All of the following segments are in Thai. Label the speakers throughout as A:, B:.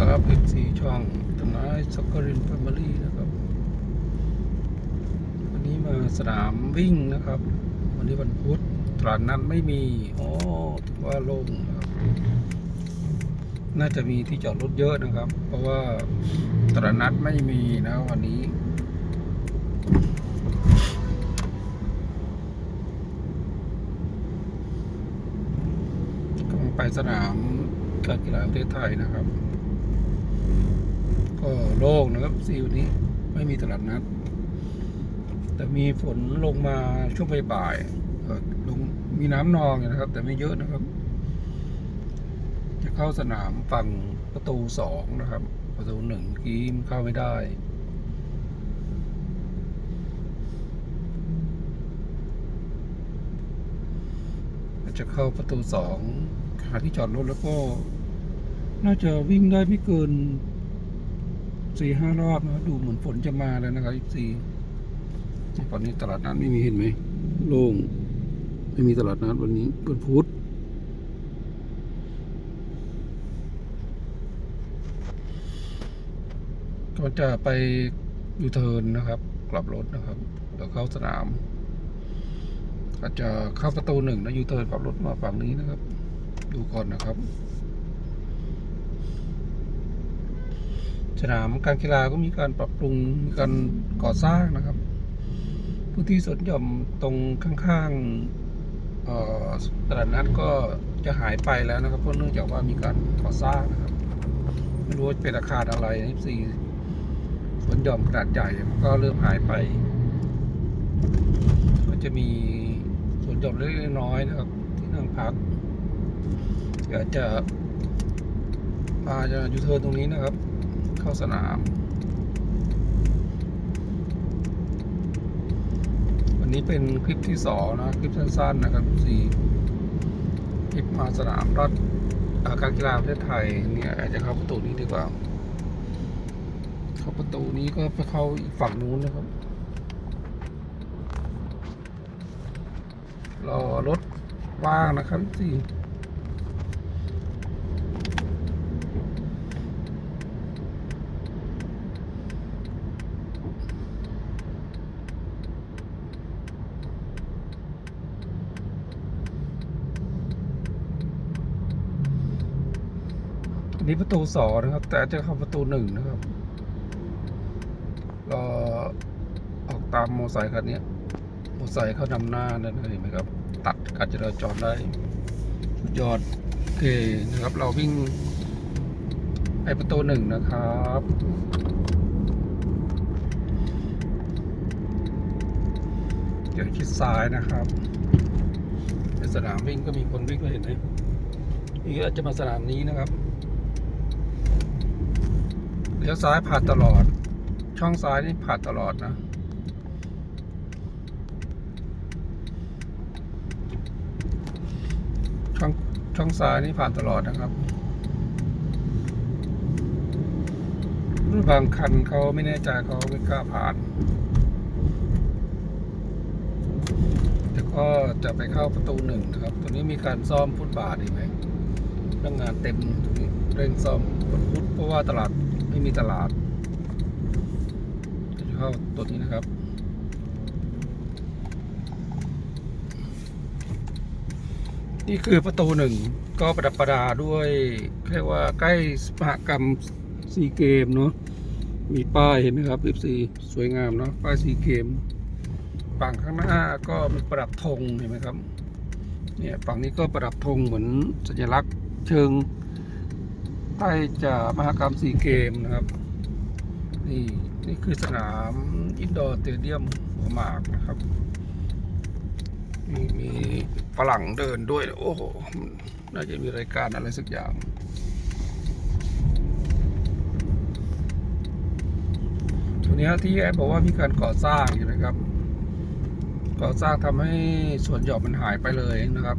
A: ครับ FC ช่องทนายสกอรินแฟมิลี่นะครับ วันนี้มาสนามวิ่งนะครับ วันนี้วันพุธตลาดนัดไม่มีโอ้ถือว่าโล่งนะครับน่าจะมีที่จอดรถเยอะนะครับ เพราะว่าตลาดนัดไม่มีนะวันนี้กำลังไปสนามการกีฬาประเทศไทยนะครับ ก็โล่งนะครับซีวันนี้ไม่มีตลาดนัด แต่มีฝนลงมาช่วงบ่ายๆลงมีน้ำนองอยู่นะครับ แต่ไม่เยอะนะครับ จะเข้าสนามฝั่งประตูสองนะครับ ประตูหนึ่งกี้มันเข้าไม่ได้จะเข้าประตูสองหาที่จอดรถแล้วก็ น่าจะวิ่งได้ไม่เกิน สี่ห้ารอบนะดูเหมือนฝนจะมาแล้วนะครับอีกสี่ตอนนี้ตลาดนัดไม่มีเห็นไหมโล่งไม่มีตลาดนัดวันนี้วันพุธก็จะไปยูเทิร์นนะครับ กลับรถนะครับแล้วเข้าสนามอาจจะเข้าประตูหนึ่งนะยูเทิร์นขับรถมาฝั่งนี้นะครับ ดูก่อนนะครับ สนามการกีฬาก็มีการปรับปรุงมีการก่อสร้างนะครับพื้นที่สวนหย่อมตรงข้างๆตลาดนัดก็จะหายไปแล้วนะครับเพราะเนื่องจากว่ามีการก่อสร้างนะครับไม่รู้ว่าเป็นอาคารอะไรนะสี่สวนหย่อมขนาดใหญ่ก็เริ่มหายไป ก็จะมีสวนหย่อมเล็กๆน้อยๆนะครับ ที่นั่งพักเดี๋ยวจะมาจะยูเทิร์นตรงนี้นะครับ เข้าสนาม วันนี้เป็นคลิปที่สองนะ คลิปสั้นๆนะครับสี่คลิปมาสนามรถอ่าการกีฬาประเทศไทยเนี่ยอาจจะเข้าประตูนี้ดีกว่า เข้าประตูนี้ก็ไปเข้าอีกฝั่งนู้นนะครับรอรถว่างนะครับสี่ นนี้ประตูสองนะครับ แต่จะเข้าประตูหนึ่งนะครับรอออกตามโมไซค์คันนี้โมไซค์เขานำหน้านั่นเห็นไหมครับ ตัดการจราจรได้สุดยอดโอเคนะครับ เราวิ่งไปประตูหนึ่งนะครับเดี๋ยวชิดซ้ายนะครับ ในสนามวิ่งก็มีคนวิ่งเลยเห็นไหมนี่ก็จะมาสนามนี้นะครับ ลี้ยวซ้ายผ่านตลอด ช่องซ้ายนี่ผ่านตลอดนะ ช่องช่องซ้ายนี่ผ่านตลอดนะครับรถบางคันเขาไม่แน่ใจเขาไม่กล้าผ่าน แต่ก็จะไปเข้าประตูหนึ่งนะครับตรงนี้มีการซ่อมฟุตบาทเห็นไหมพนักงานเต็มตรงนี้เร่งซ่อมวันพุธเพราะว่าตลาด ไม่มีตลาดจะเข้าตัวนี้นะครับนี่คือประตูหนึ่งก็ประดับประดาด้วยเรียกว่าใกล้มหกรรมซีเกมเนาะมีป้ายเห็นไหมครับ f ีสวยงามเนาะป้ายซีเกมฝั่งข้างหน้าก็มีประดับธงเห็นไหมครับเนี่ยฝั่งนี้ก็ประดับธงเหมือนสัญลักษณ์เชิง ใต้จะมหกรรมซีเกมนะครับ นี่นี่คือสนามอินดอร์สเตเดียมหัวหมากนะครับมีมีฝรั่งเดินด้วย โอ้โห น่าจะมีรายการอะไรสักอย่างตัวนี้ที่แอดบอกว่ามีการก่อสร้างอยู่นะครับ ก่อสร้างทำให้ส่วนหย่อมมันหายไปเลยนะครับ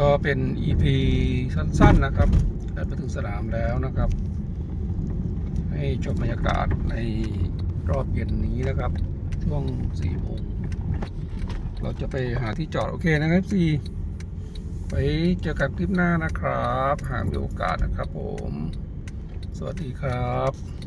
A: ก็เป็น EP สั้นๆนะครับแอดมาถึงสนามแล้วนะครับ ให้ชมบรรยากาศในรอบเย็นนี้นะครับ ช่วง4โมงเราจะไปหาที่จอด โอเคนะครับซีไปเจอกันคลิปหน้านะครับ หากมีโอกาสนะครับผม สวัสดีครับ